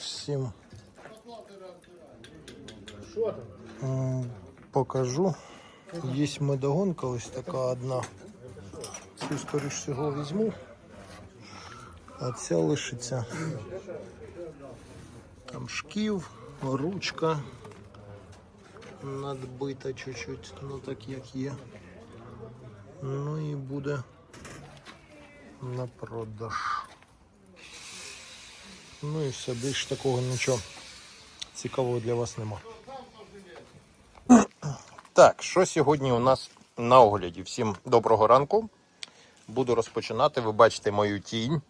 всім покажу. Є медогонка ось така одна. Цю, скоріш всього, візьму. А ця лишиться. Там шків, ручка надбита чуть-чуть, ну так як є. Ну і буде на продаж. Ну і все, більш такого нічого цікавого для вас нема. Так, що сьогодні у нас на огляді? Всім доброго ранку. Буду розпочинати. Ви бачите мою тінь.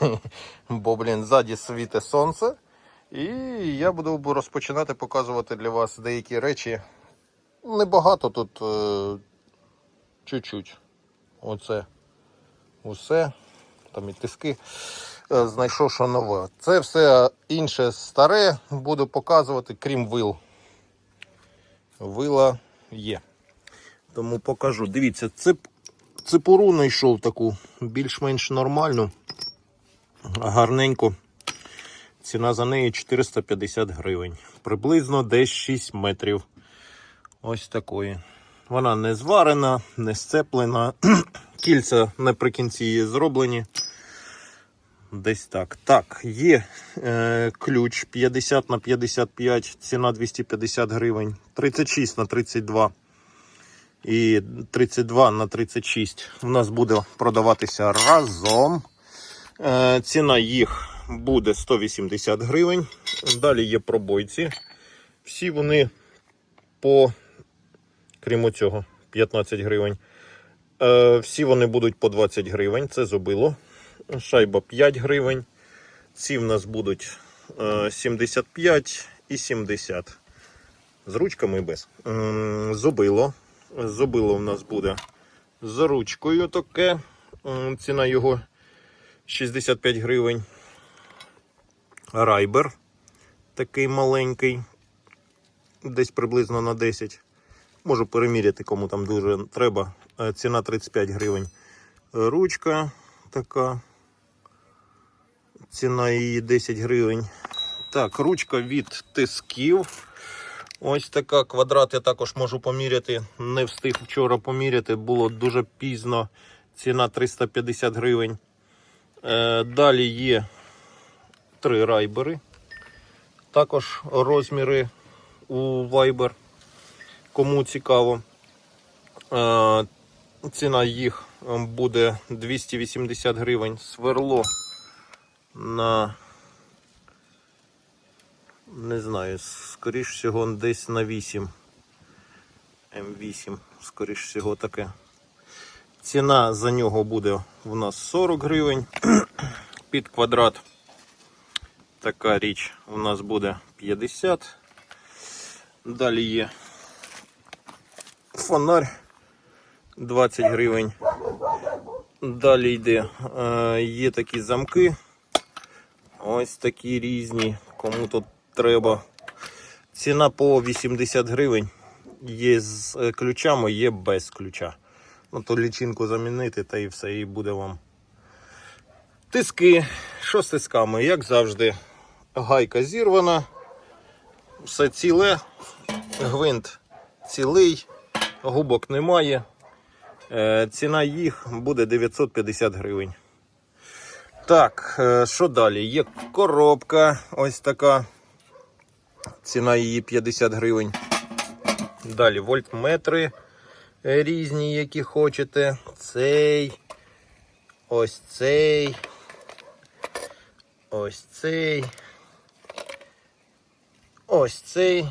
Бо, блін, ззаді світе сонце. І я буду розпочинати показувати для вас деякі речі. Небагато тут е, чуть-чуть. Оце усе. Там і тиски. Е, Знайшов, що нове. Це все інше старе буду показувати, крім вил. Вила є. Тому покажу. Дивіться, цип, ципуру знайшов таку більш-менш нормальну, гарненьку. Ціна за неї 450 гривень. Приблизно десь 6 метрів. Ось такої. Вона не зварена, не сцеплена. Кільця наприкінці її зроблені. Десь так. Так, є е, ключ 50 на 55, ціна 250 гривень, 36 на 32 і 32 на 36 у нас буде продаватися разом. Е, ціна їх буде 180 гривень. Далі є пробойці. Всі вони по, крім цього, 15 гривень. Е, всі вони будуть по 20 гривень. Це зубило. Шайба 5 гривень. Ці в нас будуть е, 75 і 70. З ручками без. Зубило. Зубило в нас буде з ручкою таке. Ціна його 65 гривень. Райбер такий маленький. Десь приблизно на 10. Можу переміряти, кому там дуже треба. Е, Ціна 35 гривень. Ручка така. Ціна її 10 гривень. Так, ручка від тисків. Ось така квадрат я також можу поміряти. Не встиг вчора поміряти, було дуже пізно. Ціна 350 гривень. Е, далі є три райбери. Також розміри у Viber. Кому цікаво. Е, ціна їх буде 280 гривень. Сверло на не знаю, скоріш всього десь на 8. М8, скоріш всього таке. Ціна за нього буде у нас 40 гривень під квадрат. Така річ у нас буде 50. Далі є фонарь 20 гривень. Далі йде, е, є такі замки. Ось такі різні, кому тут треба. Ціна по 80 гривень. Є з е, ключами, є без ключа. Ну, то лічинку замінити та і все, і буде вам. Тиски. Що з тисками? Як завжди, гайка зірвана. Все ціле, гвинт цілий, губок немає. Е, Ціна їх буде 950 гривень. Так, е, що далі? Є коробка ось така. Ціна її 50 гривень. Далі вольтметри різні, які хочете. Цей, ось цей, ось цей, ось цей.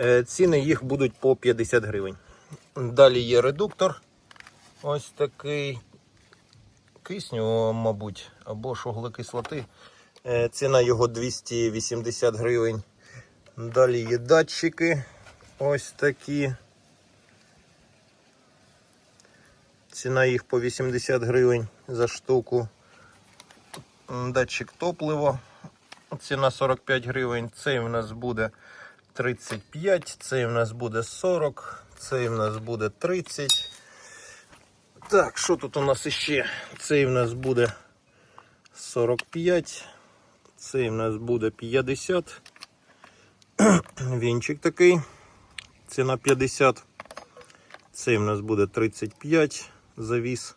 Е, Ціни їх будуть по 50 гривень. Далі є редуктор. Ось такий кисню, мабуть, або ж вуглекислоти. Е, Ціна його 280 гривень. Далі є датчики. Ось такі. Ціна їх по 80 гривень за штуку. Датчик топлива. Ціна 45 гривень. Цей в нас буде 35, цей в нас буде 40, цей в нас буде 30. Так, що тут у нас іще? Цей в нас буде 45, Цей в нас буде 50. Вінчик такий. Ціна 50. Цей в нас буде 35 завіс.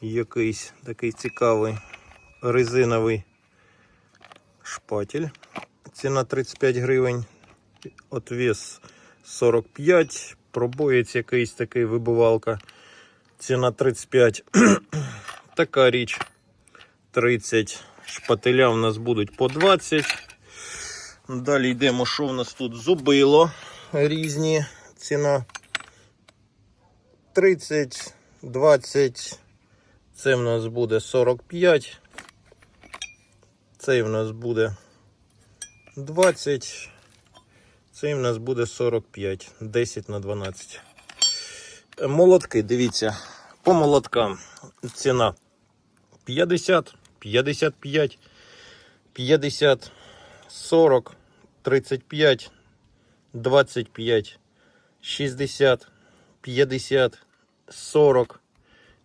Якийсь такий цікавий резиновий шпатель. Ціна 35 гривень. Отвес 45. Пробоєць якийсь такий вибивалка. Ціна 35. така річ 30. Шпателя у нас будуть по 20. Далі йдемо, що в нас тут зубило різні. Ціна 30, 20. Це в нас буде 45. Цей в нас буде 20. Цей в нас буде 45. 10 на 12. Молотки, дивіться. По молоткам ціна 50, 55, 50, 40, 35, 25, 60, 50, 40,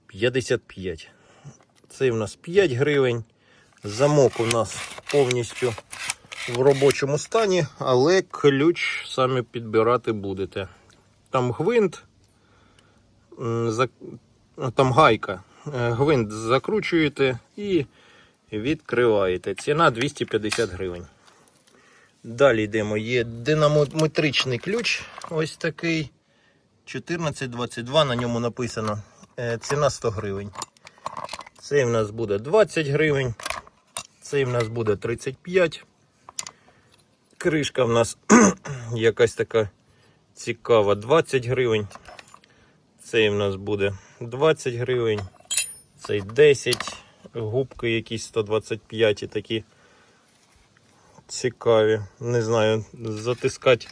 55. Це у нас 5 гривень. Замок у нас повністю в робочому стані, але ключ самі підбирати будете. Там гвинт, там гайка. Е, Гвинт закручуєте і відкриваєте. Ціна 250 гривень. Далі йдемо. Є динамометричний ключ. Ось такий. 1422 на ньому написано. Е, Ціна 100 гривень. Цей в нас буде 20 гривень. Цей в нас буде 35. Кришка в нас якась така цікава 20 гривень. Цей в нас буде 20 гривень. Цей 10. Губки якісь 125 такі цікаві. Не знаю, затискати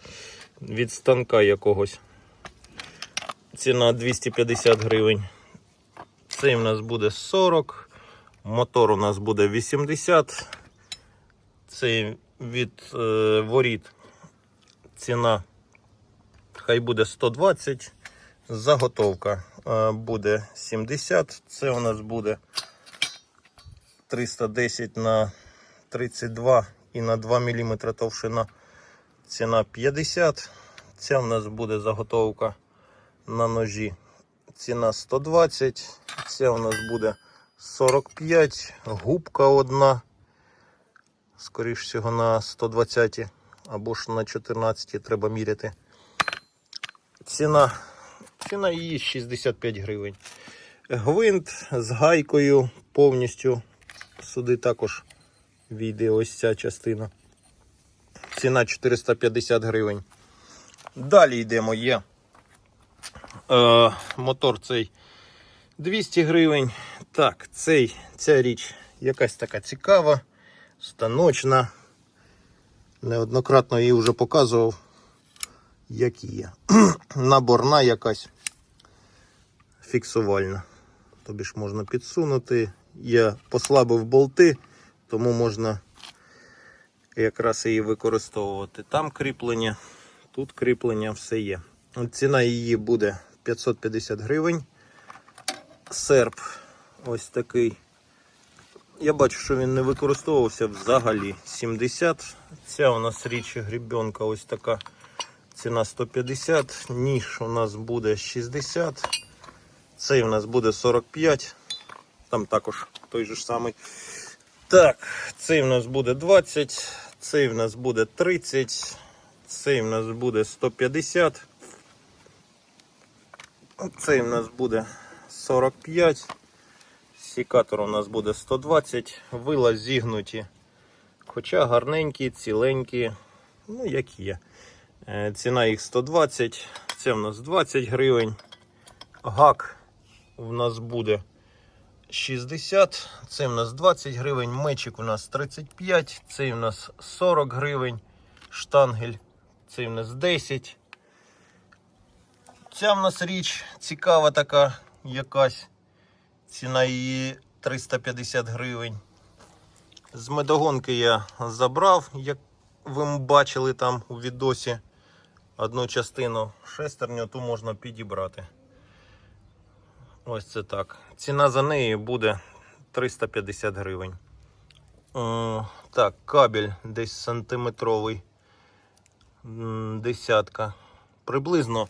від станка якогось. Ціна 250 гривень. Цей в нас буде 40. Мотор у нас буде 80. Цей від е, воріт ціна хай буде 120. Заготовка е, буде 70. Це у нас буде 310 на 32 і на 2 мм товщина. Ціна 50. Ця у нас буде заготовка на ножі. Ціна 120. Ця у нас буде 45. Губка одна. Скоріше всього на 120 або ж на 14 треба міряти. Ціна, ціна її 65 гривень. Гвинт з гайкою повністю. Сюди також війде ось ця частина. Ціна 450 гривень. Далі йдемо. Є е, мотор цей 200 гривень. Так, цей, ця річ якась така цікава, станочна. Неоднократно її вже показував, які є. Наборна якась фіксувальна. Тобі ж можна підсунути. Я послабив болти, тому можна якраз її використовувати. Там кріплення, тут кріплення, все є. Ціна її буде 550 гривень. Серп ось такий. Я бачу, що він не використовувався взагалі 70. Ця у нас річ грібенка ось така. Ціна 150. Ніж у нас буде 60. Цей у нас буде 45. Там також той же самий. Так, цей у нас буде 20. Цей в нас буде 30. Цей в нас буде 150. Цей в нас буде 45. Сікатор у нас буде 120, вила зігнуті. Хоча гарненькі, ціленькі, ну як є. Е, Ціна їх 120, це в нас 20 гривень. Гак у нас буде 60, це в нас 20 гривень, мечик у нас 35, цей у нас 40 гривень, штангель, цей у нас 10. Ця в нас річ цікава така якась. Ціна її 350 гривень. З медогонки я забрав, як ви бачили там у відосі одну частину шестерню, ту можна підібрати. Ось це так. Ціна за неї буде 350 гривень. Так, кабель десь сантиметровий. Десятка. Приблизно.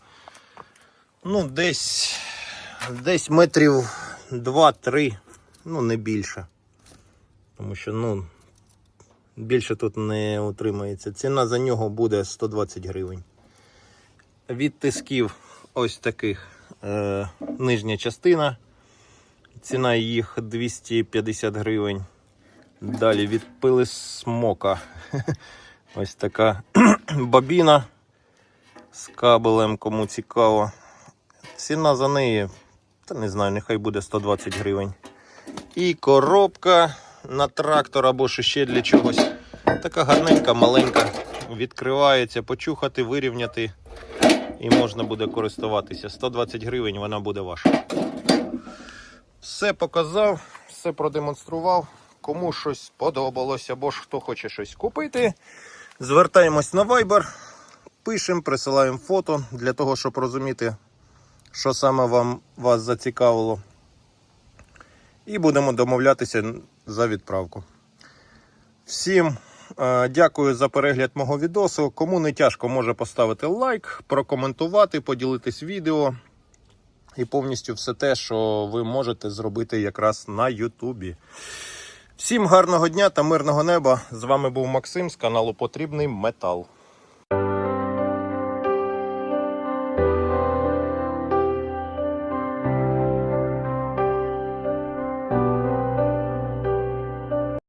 Ну, десь. Десь метрів 2-3, ну не більше. Тому що, ну, більше тут не утримається. Ціна за нього буде 120 гривень. Від тисків ось таких е, нижня частина. Ціна їх 250 гривень. Далі від пили смока. Ось така бабіна з кабелем, кому цікаво. Ціна за неї, та не знаю, нехай буде 120 гривень. І коробка на трактор або ще для чогось. Така гарненька, маленька. Відкривається, почухати, вирівняти. І можна буде користуватися. 120 гривень вона буде ваша. Все показав, все продемонстрував. Кому щось сподобалось, або ж хто хоче щось купити. Звертаємось на Viber, пишемо, присилаємо фото для того, щоб розуміти, що саме вам вас зацікавило. І будемо домовлятися за відправку. Всім дякую за перегляд мого відосу. Кому не тяжко, може поставити лайк, прокоментувати, поділитись відео. І повністю все те, що ви можете зробити якраз на Ютубі. Всім гарного дня та мирного неба. З вами був Максим з каналу Потрібний Метал.